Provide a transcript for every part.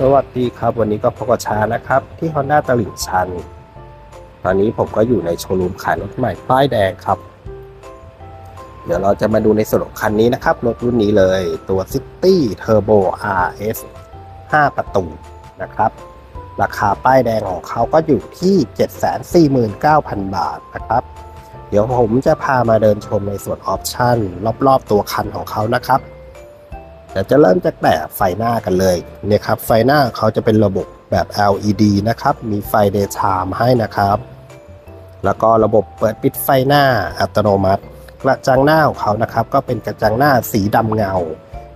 สวัสดีครับ วันนี้ก็พบกับชานะครับ ที่ Honda ตลิ่งชัน ตอนนี้ผมก็อยู่ในโชว์รูมขายรถใหม่ป้ายแดงครับ เดี๋ยวเราจะมาดูในส่วนของคันนี้นะครับ รถรุ่นนี้เลยตัว City Turbo RS 5 ประตูนะครับ ราคาป้ายแดงของเขาก็อยู่ที่ 749,000 บาทนะครับ เดี๋ยวผมจะพามาเดินชมในส่วนออปชั่นรอบๆตัวคันของเขานะครับ เดี๋ยวจะเริ่มจากแต่ไฟหน้ากันเลยเนี่ยครับไฟหน้าเขาจะเป็นระบบแบบ LED นะครับมีไฟ daytime ให้นะครับ แล้วก็ระบบเปิดปิดไฟหน้าอัตโนมัติ กระจังหน้าของเขานะครับก็เป็นกระจังหน้าสีดำเงา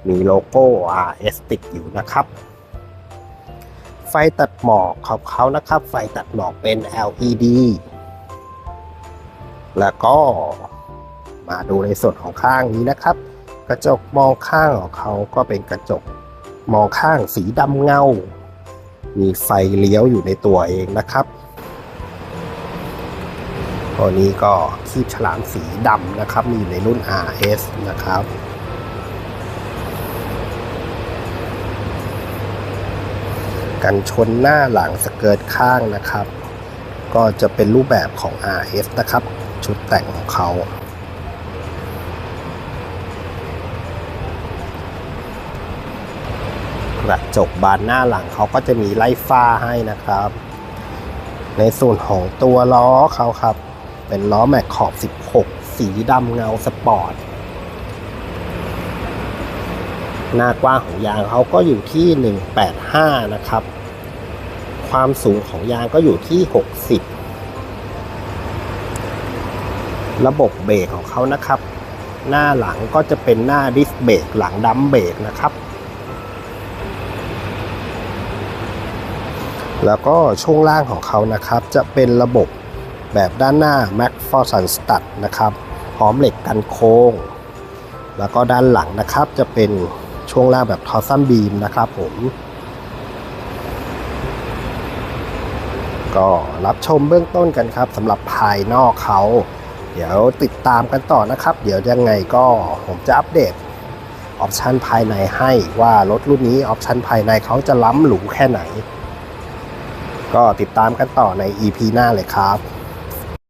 มีโลโก้ RS ติดอยู่นะครับ ไฟตัดหมอกของเขานะครับ ไฟตัดหมอกเป็น LED แล้วก็มาดูในส่วนของข้างนี้นะครับ กระจกมองข้างของเขาก็เป็นกระจกมองข้างสีดำเงา มีไฟเลี้ยวอยู่ในตัวเองนะครับ ตัวนี้ก็คีบฉลามสีดำนะครับ มีอยู่ในรุ่น RS นะครับกันชนหน้าหลังสเกิร์ตข้างนะครับ ก็จะเป็นรูปแบบของ RS นะครับ ชุดแต่งของเขา กระจกบานหน้าหลังเขาก็จะมีไล่ฟ้าให้นะครับ ในส่วนของตัวล้อเขาครับ เป็นล้อแม็กขอบ 16 สีดำเงาสปอร์ตหน้ากว้างของยางเขาก็อยู่ที่ 185 นะครับ ความสูงของยางก็อยู่ที่ 60 ระบบเบรกของเขานะครับ หน้าหลังก็จะเป็นหน้าดิสเบรกหลังดัมเบรกนะครับ แล้วก็ช่วงล่างของเขานะครับ จะเป็นระบบแบบด้านหน้า m a c f o r s o n Stud นะครับพร้อมเหล็กกันโค้ง แล้วก็ด้านหลังนะครับจะเป็นช่วงล่างแบบทอร์ซัมบีมนะครับผม ก็รับชมเบื้องต้นกันครับสำหรับภายนอกเขา เดี๋ยวติดตามกันต่อนะครับ เดี๋ยวยังไงก็ผมจะอัปเดตออปชันภายในให้ว่ารถรุ่นนี้ออปชันภายในเขาจะล้ำหรูแค่ไหน ก็ติดตามกันต่อใน EP หน้าเลยครับ